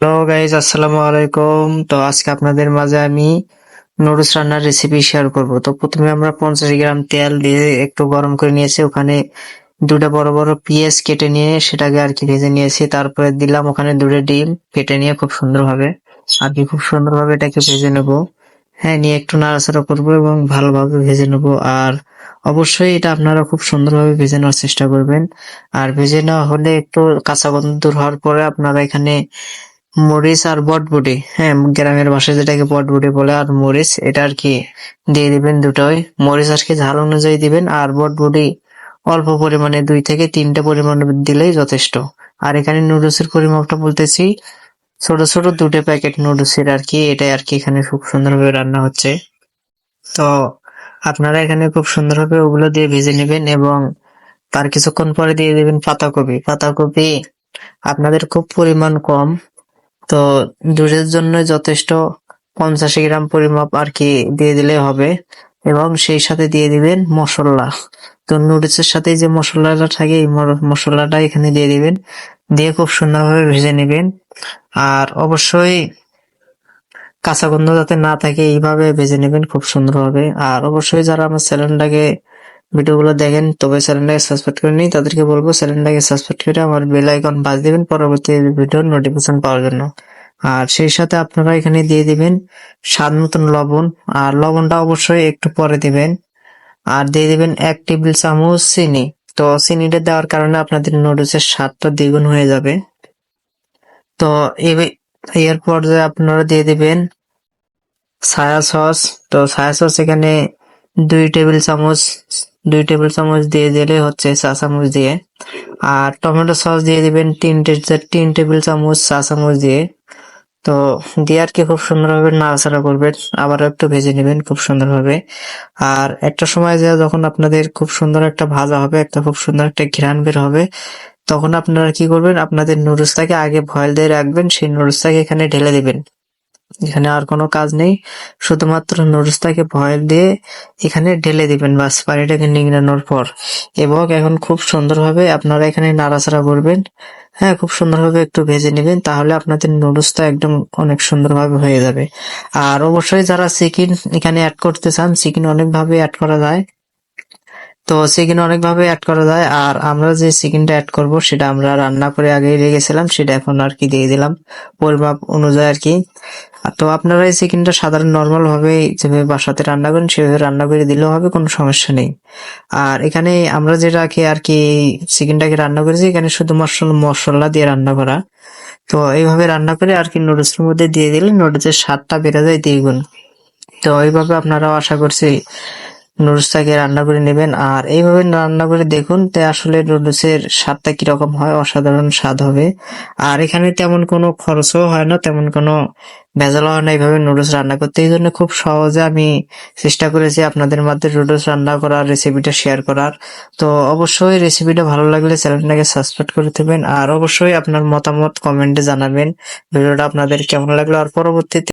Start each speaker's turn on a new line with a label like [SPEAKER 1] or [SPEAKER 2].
[SPEAKER 1] Hello guys আসসালামু আলাইকুম। তো আজকে আপনাদের মাঝে আমি নুডলস রান্নার রেসিপি শেয়ার করব। তো প্রথমে আমরা পঞ্চাশ গ্রাম তেল দিয়ে একটু গরম করে নিয়েছি। ওখানে দুটো বড় বড় পেঁয়াজ কেটে নিয়ে সেটাকে আর কি ভেজে নিয়েছি। তারপরে দিলাম ওখানে দুটো ডিম কেটে নিয়ে খুব সুন্দরভাবে, আর কি খুব সুন্দরভাবে এটাকে ভেজে নেব। হ্যাঁ নিয়ে একটু নাড়াচাড়া করব এবং ভালোভাবে ভেজে নেব। আর অবশ্যই এটা আপনারা খুব সুন্দরভাবে ভেজে নেওয়ার চেষ্টা করবেন। আর ভেজে নেওয়া হলে একটু কাঁচা গন্ধ দূর হওয়ার পরে আপনারা এখানে মরিচ আর বটবুটি। হ্যাঁ গ্রামের ভাষায় যেটাকে বটবুটি বলে, আর মরিচ, এটা আর কি দিয়ে দিবেন দুটোই। মরিচ আর কি ঝাল অনুযায়ী দিবেন, আর বটবুটি অল্প পরিমাণে, দুই থেকে তিনটে পরিমাণ দিলেই যথেষ্ট। আর এখানে নুডলসের পরিমাপটা বলতেছি, ছোট ছোট দুটো প্যাকেট নুডলসের আর কি, এটাই আর কি এখানে খুব সুন্দরভাবে রান্না হচ্ছে। তো আপনারা এখানে খুব সুন্দরভাবে ওগুলো দিয়ে ভেজে নেবেন এবং তার কিছুক্ষণ পরে দিয়ে দেবেন পাতাকপি। পাতাকপি আপনাদের খুব পরিমাণ কম তো দুধের জন্য যথেষ্ট পঞ্চাশ গ্রাম পরিমাপ আর কি দিয়ে দিলে হবে। এবং সেই সাথে দিয়ে দিবেন মশলা। তো নুডলসের সাথে যে মশলাটা থাকে, এই মশলাটা এখানে দিয়ে দিবেন। দিয়ে খুব সুন্দরভাবে ভেজে নেবেন। আর অবশ্যই কাঁচা গন্ধ যাতে না থাকে, এইভাবে ভেজে নেবেন খুব সুন্দরভাবে। আর অবশ্যই যারা আমার চ্যানেলটাকে ভিডিওগুলো দেখেন, তবে চ্যানেলটাকে সাবস্ক্রাইব করে নিই তাদেরকে বলব, চ্যানেলটাকে সাবস্ক্রাইব করে আমার বেল আইকন বাজ দিবেন পরবর্তী ভিডিওর নোটিফিকেশন পাওয়ার জন্য। আর সেই সাথে আপনারা এখানে দিয়ে দিবেন স্বাদ মতন লবণ, আর লবণটা অবশ্যই একটু পরে দিবেন। আর দিয়ে দিবেন এক টেবিল চামচ চিনি। তো চিনিটা দেওয়ার কারণে আপনাদের নুডলসের স্বাদটা দ্বিগুণ হয়ে যাবে। তো এর পর্যায়ে আপনারা দিয়ে দিবেন সয়া সস তো সয়া সস এখানে দুই টেবিল চামচ দুই টেবিল চামচ দিয়ে দিলে হচ্ছে চা চামচ দিয়ে। আর টমেটো সস দিয়ে দিবেন তিন তিন টেবিল চামচ চা চামচ দিয়ে। তো দিয়ে আর কি খুব সুন্দরভাবে নাড়াচাড়া করবেন আবার একটু ভেজে নেবেন খুব সুন্দরভাবে। আর একটা সময় যে যখন আপনাদের খুব সুন্দর একটা ভাজা হবে, একটা খুব সুন্দর একটা ঘ্রাণ বের হবে, তখন আপনারা কি করবেন, আপনাদের নুডলসটাকে আগে ভয়েল দিয়ে রাখবেন, সেই নুডলসটাকে এখানে ঢেলে দিবেন। এখানে আর কোনো কাজ নেই। শুধুমাত্র নুডলসটাকে ভয়েল দিয়ে এখানে ঢেলে দিবেন বাস পানিটাকে নিংড়ানোর পর। এবং এখন খুব সুন্দরভাবে আপনারা এখানে নাড়াচাড়া করবেন। হ্যাঁ খুব সুন্দরভাবে একটু ভেজে নেবেন, তাহলে আপনাদের নুডলসটা একদম অনেক সুন্দরভাবে হয়ে যাবে। আর অবশ্যই যারা চিকেন এখানে অ্যাড করতে চান, চিকেন অনেকভাবে অ্যাড করা যায়। তো চিকেন অনেকভাবে অ্যাড করা যায়, আর আমরা যে চিকেনটা অ্যাড করব সেটা আমরা রান্না করে আগেই রেখেছিলাম, সেটা এখন আর কি দিয়ে দিলাম পরিমাপ অনুযায়ী আর কি। তো আপনারা এই চিকেনটা সাধারণ নর্মাল ভাবে যেভাবে বাসাতে রান্না করেন, সেভাবে রান্না করে দিলেও হবে, কোনো সমস্যা নেই। আর এখানে আমরা যেটাকে আর কি চিকেনটাকে রান্না করেছি, এখানে শুধু মশলা মশলা দিয়ে রান্না করা। তো এইভাবে রান্না করে আর কি নুডলসের মধ্যে দিয়ে দিলে নুডলসের স্বাদটা বেড়ে যায় দ্বিগুণ। তো এইভাবে আপনারাও আশা করছি নুডলসটাকে রান্না করে নেবেন। আর এইভাবে রান্না করে দেখুন, তে আসলে নুডলসের স্বাদটা কীরকম হয়, অসাধারণ স্বাদ হবে। আর এখানে তেমন কোনো খরচও হয় না, তেমন কোনো ভেজাল হয় না এইভাবে নুডলস রান্না করতে। এই জন্য খুব সহজে আমি চেষ্টা করেছি আপনাদের মধ্যে নুডলস রান্না করার, রেসিপিটা শেয়ার করার। তো অবশ্যই রেসিপিটা ভালো লাগলে চ্যানেলটাকে সাবস্ক্রাইব করে দেবেন। আর অবশ্যই আপনার মতামত কমেন্টে জানাবেন। ভিডিওটা আপনাদের কেমন লাগল, আর পরবর্তীতে